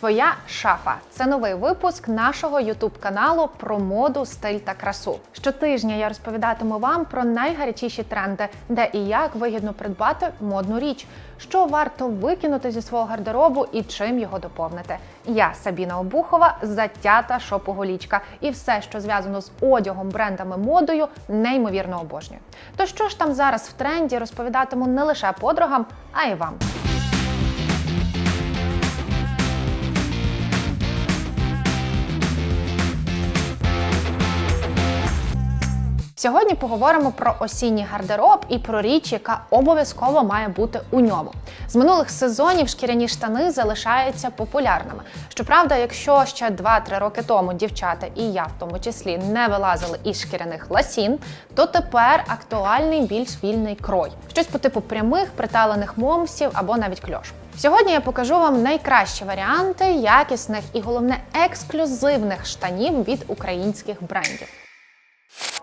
Твоя шафа це новий випуск нашого ютуб каналу про моду, стиль та красу. Щотижня я розповідатиму вам про найгарячіші тренди, де і як вигідно придбати модну річ, що варто викинути зі свого гардеробу і чим його доповнити. Я Сабіна Обухова, затята шопоголічка, і все, що зв'язано з одягом, брендами, модою, неймовірно обожнюю. То що ж там зараз в тренді, розповідатиму не лише подругам, а й вам. Сьогодні поговоримо про осінній гардероб і про річ, яка обов'язково має бути у ньому. З минулих сезонів шкіряні штани залишаються популярними. Щоправда, якщо ще 2-3 роки тому дівчата і я в тому числі не вилазили із шкіряних ласін, то тепер актуальний більш вільний крой, щось по типу прямих приталених момсів або навіть кльош. Сьогодні я покажу вам найкращі варіанти якісних і головне ексклюзивних штанів від українських брендів.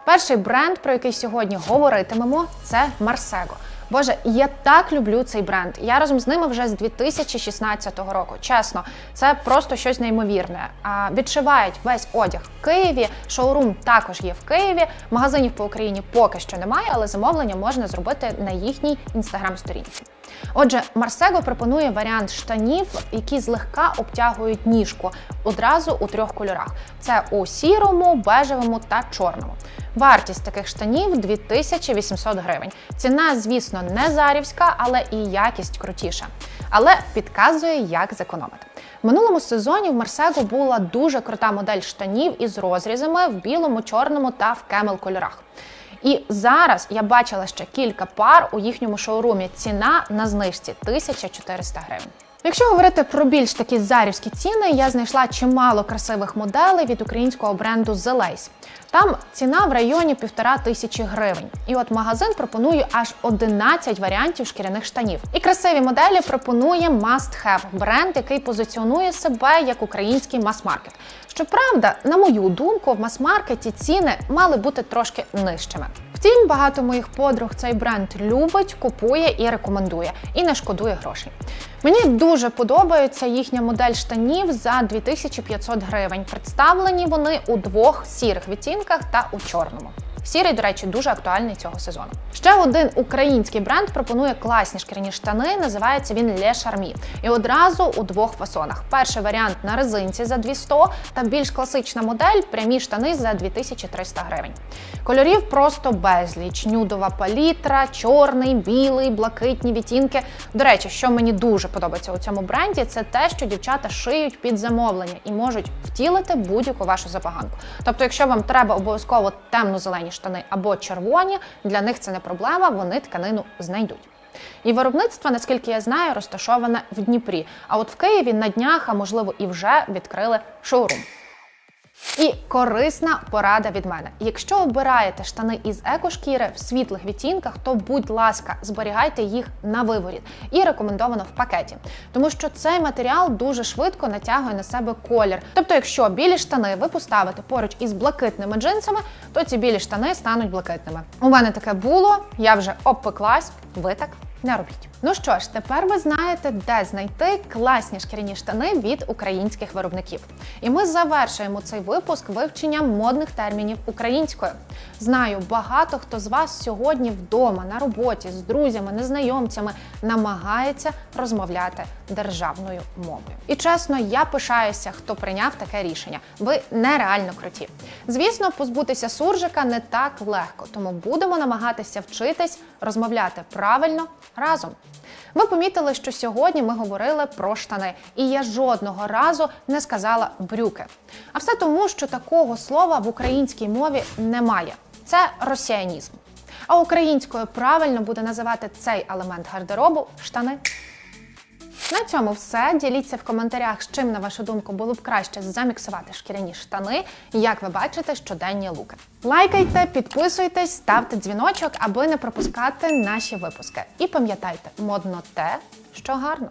Перший бренд, про який сьогодні говоритимемо, це Марсего. Боже, я так люблю цей бренд. Я разом з ними вже з 2016 року. Чесно, це просто щось неймовірне. А відшивають весь одяг в Києві. Шоурум також є в Києві. Магазинів по Україні поки що немає, але замовлення можна зробити на їхній інстаграм-сторінці. Отже, Марсего пропонує варіант штанів, які злегка обтягують ніжку одразу у трьох кольорах: це у сірому, бежевому та чорному. Вартість таких штанів 2800 гривень. Ціна, звісно, не зарівська, але і якість крутіша. Але підказує, як зекономити. В минулому сезоні в Марсего була дуже крута модель штанів із розрізами в білому, чорному та в кемел кольорах. І зараз я бачила ще кілька пар у їхньому шоурумі. Ціна на знижці 1400 гривень. Якщо говорити про більш такі зарівські ціни, я знайшла чимало красивих моделей від українського бренду Lace. Там ціна в районі півтора тисячі гривень. І от магазин пропонує аж 11 варіантів шкіряних штанів. І красиві моделі пропонує Must Have бренд, який позиціонує себе як український мас-маркет. Щоправда, на мою думку, в мас-маркеті ціни мали бути трошки нижчими. Втім, багато моїх подруг цей бренд любить, купує і рекомендує, і не шкодує грошей. Мені дуже подобається їхня модель штанів за 2500 гривень. Представлені вони у двох сірих відтінках та у чорному. Сірий, до речі, дуже актуальний цього сезону. Ще один український бренд пропонує класні шкіряні штани. Називається він Le Charmy. І одразу у двох фасонах. Перший варіант на резинці за 200 та більш класична модель прямі штани за 2300 гривень. Кольорів просто безліч: нюдова палітра, чорний, білий, блакитні відтінки. До речі, що мені дуже подобається у цьому бренді, це те, що дівчата шиють під замовлення і можуть втілити будь-яку вашу забаганку. Тобто, якщо вам треба обов'язково темно-зелені штани або червоні, для них це не проблема, вони тканину знайдуть. І виробництво, наскільки я знаю, розташоване в Дніпрі. А от в Києві на днях, а можливо і вже відкрили шоурум. І корисна порада від мене. Якщо обираєте штани із екошкіри в світлих відтінках, то будь ласка, зберігайте їх на виворіт і рекомендовано в пакеті, тому що цей матеріал дуже швидко натягує на себе колір. Тобто, якщо білі штани ви поставите поруч із блакитними джинсами, то ці білі штани стануть блакитними. У мене таке було, я вже обпеклась, ви так не робіть. Ну що ж, тепер ви знаєте, де знайти класні шкіряні штани від українських виробників. І ми завершуємо цей випуск вивченням модних термінів українською. Знаю, багато хто з вас сьогодні вдома, на роботі, з друзями, незнайомцями намагається розмовляти державною мовою. І чесно, я пишаюся, хто прийняв таке рішення. Ви нереально круті. Звісно, позбутися суржика не так легко, тому будемо намагатися вчитись розмовляти правильно разом. Ви помітили, що сьогодні ми говорили про штани, і я жодного разу не сказала брюки. А все тому, що такого слова в українській мові немає. Це росіянізм. А українською правильно буде називати цей елемент гардеробу штани. На цьому все. Діліться в коментарях, з чим, на вашу думку, було б краще заміксувати шкіряні штани, як ви бачите щоденні луки. Лайкайте, підписуйтесь, ставте дзвіночок, аби не пропускати наші випуски. І пам'ятайте, модно те, що гарно.